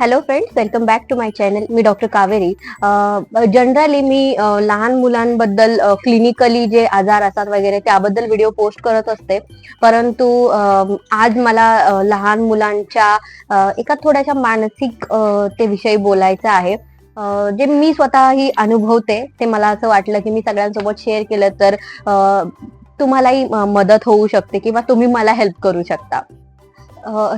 Hello friends welcome back to my channel me doctor Kaveri. Generally मी लहान मुलांबद्दल clinically जे आजार असतात वगैरे त्याबद्दल व्हिडिओ पोस्ट करत असते. परंतु आज मला लहान मुलांच्या एका थोड्याशा मानसिक ते विषयी बोलायचं आहे. जे मी स्वतःही अनुभवते ते मला असं वाटलं की मी सगळ्यांसोबत शेअर केलं तर तुम्हालाही मदत होऊ शकते किंवा तुम्ही मला हेल्प करू शकता.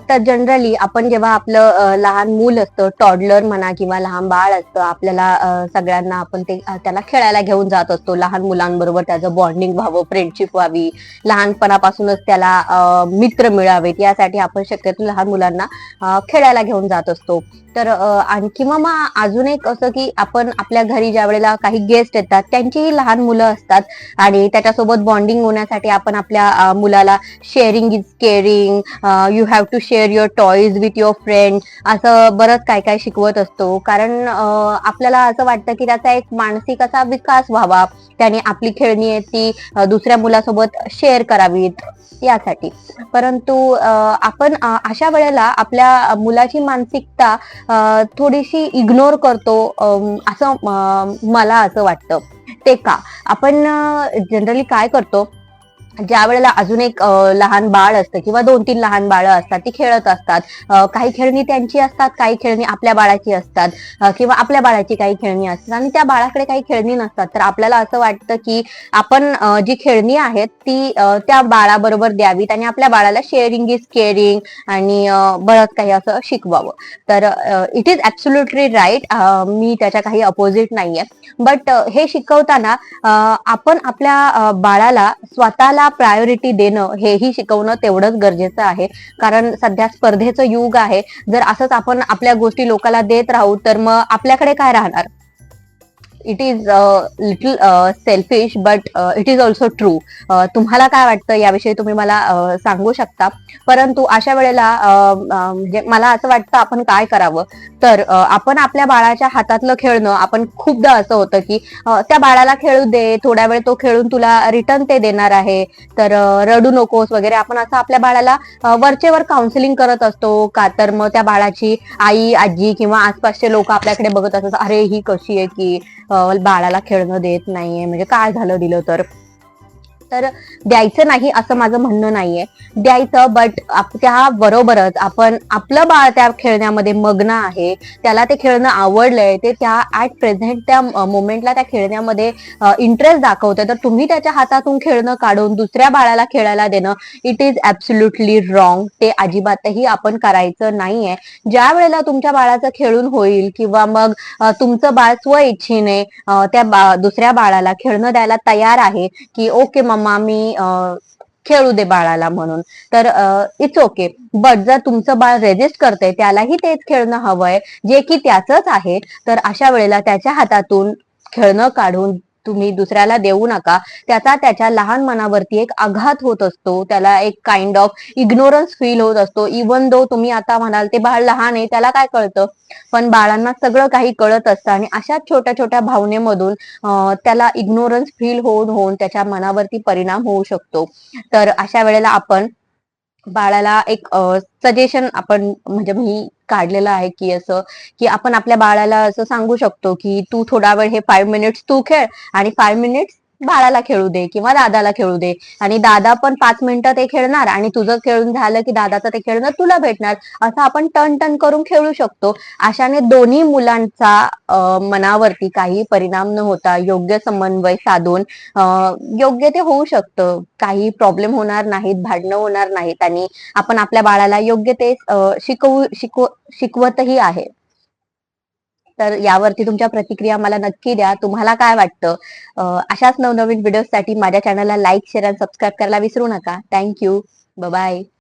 तर जनरली आपण जेव्हा आपलं लहान मूल असतं टॉडलर म्हणा किंवा लहान बाळ असतं आपल्याला सगळ्यांना आपण ते त्याला खेळायला घेऊन जात असतो. लहान मुलांबरोबर त्याचं बॉन्डिंग व्हावं फ्रेंडशिप व्हावी. लहानपणापासूनच त्याला मित्र मिळावेत. यासाठी आपण शक्यतो लहान मुलांना खेळायला घेऊन जात असतो. तर आणखी मग अजून एक असं की आपण आपल्या घरी ज्या वेळेला काही गेस्ट येतात त्यांचीही लहान मुलं असतात आणि त्याच्यासोबत बॉन्डिंग होण्यासाठी आपण आपल्या मुलाला sharing is caring you have to share your toys with your friend असं बरंच काय काय शिकवत असतो. कारण आपल्याला असं वाटतं की त्याचा एक मानसिक असा विकास व्हावा. त्याने आपली खेळणी आहे ती दुसऱ्या मुलासोबत शेअर करावीत यासाठी. परंतु आपण अशा वेळेला आपल्या मुलाची मानसिकता थोडीशी इग्नोर करतो अं, असं मला असं वाटतं. ते का? आपण जनरली काय करतो? ज्या वेळेला अजून एक लहान बाळ असतं किंवा दोन तीन लहान बाळं असतात ती खेळत असतात. काही खेळणी त्यांची असतात काही खेळणी आपल्या बाळाची असतात किंवा आपल्या बाळाची काही खेळणी असतात आणि त्या बाळाकडे काही खेळणी नसतात. तर आपल्याला असं वाटतं की आपण जी खेळणी आहेत ती त्या बाळाबरोबर द्यावीत आणि आपल्या बाळाला शेअरिंग इज केअरिंग आणि बरंच काही असं शिकवावं. तर इट इज ऍब्सोल्युटली राईट मी त्याच्या काही अपोजिट नाहीये. बट हे शिकवताना आपण आपल्या बाळाला स्वतःला प्रायोरिटी देणं हेही शिकवणं तेवढंच गरजेचं आहे. कारण सध्या स्पर्धेचं युग आहे. जर असंच आपण आपल्या गोष्टी लोकांना देत राहू तर मग आपल्याकडे काय राहणार? It is little selfish but it is also true तुम्हाला काय वाटतं याविषयी तुम्ही मला uh, सांगू शकता? परंतु अशा वेळेला um, um, मला असं वाटतं आपण काय करावं? तर uh, आपण आपल्या बाळाच्या हातातलं खेळणं आपण खूपदा असं होतं की uh, त्या बाळाला खेळू दे थोड्या वेळ तो खेळून तुला रिटर्न ते देणार आहे. तर रडू नकोस वगैरे आपण असं आपल्या बाळाला वरचेवर काउन्सिलिंग करत असतो का? तर मग त्या बाळाची आई आजी किंवा आसपासचे लोक आपल्याकडे बघत असतात अरे ही कशी आहे की बाळाला खेळणं देत नाहीये. म्हणजे काय झालं दिलं तर? तर द्यायचं नाही असं माझं म्हणणं नाहीये. द्यायचं बट त्या बरोबरच आपण आपलं बाळ त्या खेळण्यामध्ये मग्न आहे. त्याला ते खेळणं आवडलंय. ते त्या ऍट प्रेझेंट त्या मोमेंटला त्या खेळण्यामध्ये इंटरेस्ट दाखवतंय. तर तुम्ही त्याच्या हातातून खेळणं काढून दुसऱ्या बाळाला खेळायला देणं इट इज ऍब्सोल्युटली रॉंग ते अजिबातही आपण करायचं नाहीये. ज्या वेळेला तुमच्या बाळाचं खेळून होईल किंवा मग तुमचं बाळ स्व इच्छेने त्या बा- दुसऱ्या बाळाला खेळणं द्यायला तयार आहे की ओके मग मम्मा मी अ, खेळू दे बाळाला म्हणून. तर इट्स ओके बट जर तुमचं बाळ रेजिस्ट करतंय त्यालाही तेच खेळणं हवंय जे की त्याचंच आहे. तर अशा वेळेला त्याच्या हातातून खेळणं काढून तुम्ही दुसऱ्याला देऊ नका. त्याचा त्याच्या लहान मनावरती एक आघात होत असतो. त्याला एक काइंड ऑफ इग्नोरन्स फील होत असतो. इवन दो तुम्ही आता म्हणाल ते बाळ लहान आहे त्याला काय कळतं? पण बाळांना सगळं काही कळत असतं आणि अशाच छोट्या छोट्या भावनेमधून त्याला इग्नोरन्स फील होऊन होऊन त्याच्या मनावरती परिणाम होऊ शकतो. तर अशा वेळेला आपण बाळाला एक सजेशन आपण म्हणजे मी काढलेलं आहे की असं की आपण आपल्या बाळाला असं सांगू शकतो की तू थोडा वेळ हे फाईव्ह मिनिट्स तू खेळ आणि फाईव्ह मिनिट्स बाळाला खेळू दे किंवा दादाला खेळू दे. आणि दादा पण पाच मिनिटं ते खेळणार आणि तुझं खेळून झालं की दादाचं ते खेळणं तुला भेटणार. असं आपण टन टन करून खेळू शकतो. अशाने दोन्ही मुलांचा मनावरती काही परिणाम न होता योग्य समन्वय साधून योग्य ते होऊ शकतं. काही प्रॉब्लेम होणार नाहीत भांडणं होणार नाहीत आणि आपण आपल्या बाळाला योग्य ते शिकवू शिकव शिकवतही आहे. तर यावरती तुमच्या प्रतिक्रिया मला नक्की द्या. तुम्हाला काय वाटतं? अशाच नवनवीन व्हिडिओसाठी माझ्या चॅनलला लाईक शेअर आणि सबस्क्राईब करायला विसरू नका. Thank you bye